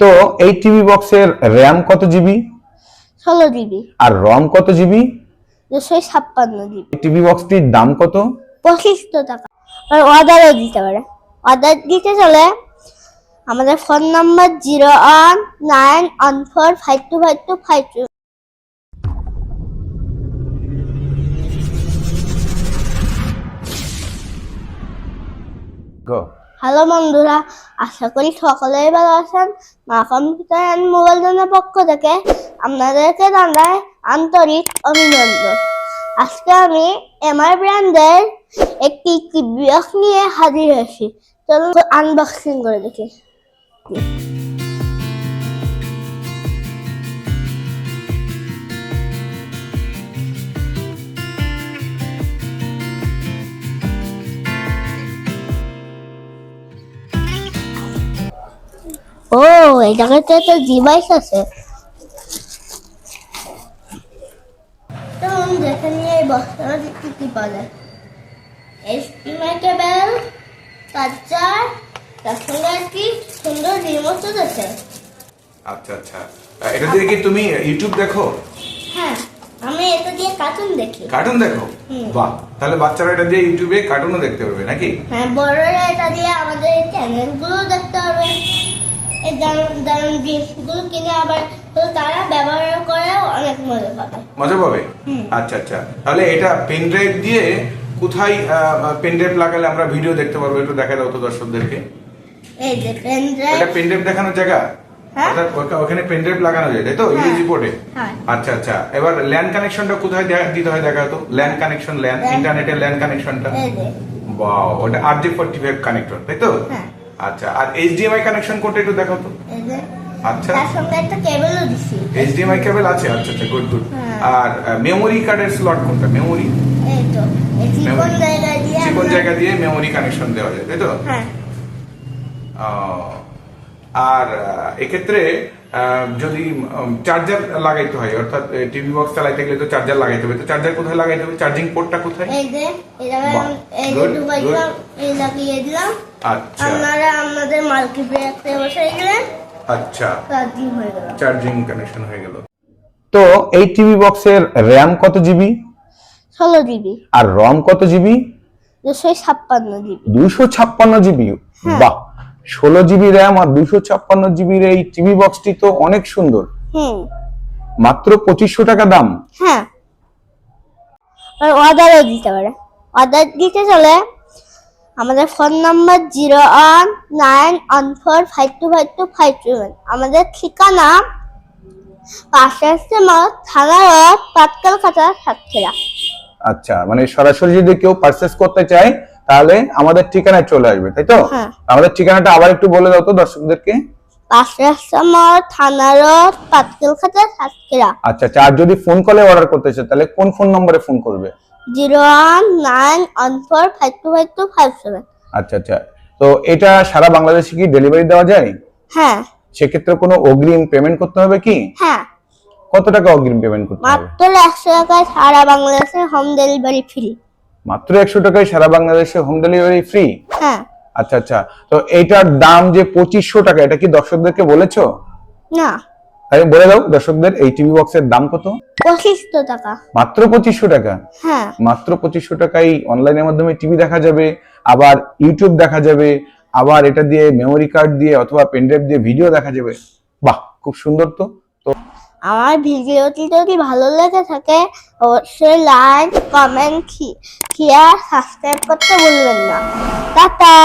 তো এই টিভি বক্সের র্যাম কত জিবি ষোলো জিবি আর রম কত জিবি দুশো ছাপ্পান্ন জিবি টিভি বক্সটির দাম কত? পঁচিশশো টাকা। আর অর্ডারও দিতে পারে। অর্ডার দিতে চলে আমাদের phone number zero one nine one four five two five two five two গো হ্যালো বন্ধুরা, আশা করি সকলেই ভালো আছেন। মা কম্পিউটার অ্যান্ড মোবাইল জনের পক্ষ থেকে আপনাদেরকে জানায় আন্তরিক অভিনন্দন। আজকে আমি এমআই ব্র্যান্ডের একটি কিবিয়ক নিয়ে হাজির হয়েছি। চলুন আনবক্সিং করে দেখি। ও এই জায়গাতে একটা ডিভাইস আছে। চলুন দেখে নিয়ে এই বক্সটা কি কি পাওয়া যায় চার্জার তার সঙ্গে একটি সুন্দর রিমোট আছে আচ্ছা আচ্ছা। এটা দিয়ে কি তুমি ইউটিউব দেখো? হ্যাঁ আমি এটা দিয়ে কার্টুন দেখি। কার্টুন দেখো? হুম। বাহ তাহলে বাচ্চারা এটা দিয়ে ইউটিউবে কার্টুনও দেখতে পারবে নাকি? হ্যাঁ বড়রা এটা দিয়ে আমাদের চ্যানেলগুলো এই দারুণ দারুণ জিনিসগুলো কিনে আবার তারা ব্যবহার করে অনেক মজা পাবে। মজা পাবে? আচ্ছা আচ্ছা। তাহলে এটা পেন ড্রাইভ দিয়ে কোথায় পেন ড্রাইভ লাগালে আমরা ভিডিও দেখতে পারব? একটু দেখা দাও তো দর্শকদেরকে। এই যে পেন ড্রাইভ এটা পেন ড্রাইভ দেখানোর জায়গা? হ্যাঁ। ওখানে পেন ড্রাইভ লাগানো যায় তাই তো? হ্যাঁ। ইউএসবি পোর্টে হ্যাঁ। আচ্ছা আচ্ছা। এবার ল্যান্ড কানেকশনটা কোথায় দিতে হয় দেখা তো? ল্যান্ড কানেকশন ল্যান্ড ইন্টারনেটের ল্যান্ড কানেকশনটা বাও ওটা R J forty five connector তাই তো? হ্যাঁ। আচ্ছা আর এইচডিএমআই কানেকশন কোনটা একটু দেখাও তো। আচ্ছা। তার সঙ্গে একটা কেবলও দিছি। এইচডিএমআই কেবল আছে আচ্ছা আচ্ছা গুড গুড হ্যাঁ। আর মেমোরি কার্ডের স্লট কোনটা? মেমোরি এই তো এই জায়গা দিয়ে চিকন জায়গা দিয়ে মেমোরি কানেকশন দেওয়া যায় তাই তো? হ্যাঁ। আর এক্ষেত্রে যদি চার্জার লাগাইতে হয় অর্থাৎ টিভি বক্স চালাইতে গেলে তো চার্জার লাগাইতে হবে তো চার্জার কোথায় লাগাইতে হবে? চার্জিং পোর্টটা কোথায়? এই যে লাগিয়ে দিলাম। আচ্ছা। আপনারা আপনাদের মাল্টিপ্লেক্সে বসে গেলেন। আচ্ছা। চার্জিং হয়ে গেল। চার্জিং কানেকশন হয়ে গেল। তো এই টিভি বক্সের র্যাম কত জিবি ষোলো জিবি আর রম কত জিবি দুশো ছাপ্পান্ন জিবি দুশো ছাপ্পান্ন জিবি হ্যাঁ। বাহ ষোলো জিবি র্যাম আর দুশো ছাপ্পান্ন জিবির এই টিভি বক্সটি তো অনেক সুন্দর। হুম। মাত্র পঁচিশশো টাকা দাম। হ্যাঁ। অর্ডারও দিতে পারে। অর্ডার দিতে চলে আমাদের phone number zero one nine one four five two five two five two আমাদের ঠিকানা পাশে আসছে থানা রোড পাটকাল কাটা সাতক্ষীরা। আচ্ছা মানে সরাসরি যদি কেউ পারচেস করতে চায় তাহলে আমাদের ঠিকানায় চলে আসবে তাই তো? হ্যাঁ। আমাদের ঠিকানাটা আবার একটু বলে দাও তো দর্শকদেরকে। আচ্ছা আচ্ছা আর যদি ফোন কলে অর্ডার করতে চায় তাহলে কোন ফোন নম্বরে ফোন করবে? Zero one nine one four five two five two five seven. আচ্ছা আচ্ছা তো এটা সারা বাংলাদেশে কি ডেলিভারি দেওয়া যায়? হ্যাঁ। সেক্ষেত্রে কোনো অগ্রিম পেমেন্ট করতে হবে কি? হ্যাঁ। কত টাকা অগ্রিম পেমেন্ট করতে হবে? মাত্র একশো টাকায় সারা বাংলাদেশে হোম ডেলিভারি ফ্রি মাত্র একশো টাকায় সারা বাংলাদেশে হোম ডেলিভারি ফ্রি হ্যাঁ। আচ্ছা আচ্ছা। তো এইটার দাম যে পঁচিশশো টাকা এটা কি দর্শকদেরকে বলেছ? না। তাই বলে দাও দর্শকদের এই টিভি বক্সের দাম কত? পঁচিশশো টাকা। মাত্র পঁচিশশো টাকা? হ্যাঁ। মাত্র পঁচিশশো টাকায় অনলাইনের মাধ্যমে টিভি দেখা যাবে আবার ইউটিউব দেখা যাবে আবার এটা দিয়ে মেমোরি কার্ড দিয়ে অথবা পেনড্রাইভ দিয়ে ভিডিও দেখা যাবে। বাহ খুব সুন্দর তো। আমার ভিডিওটি যদি ভালো লেগে থাকে, অবশ্যই লাইক, কমেন্ট শেয়ার সাবস্ক্রাইব করতে ভুলবেন না। টাটা!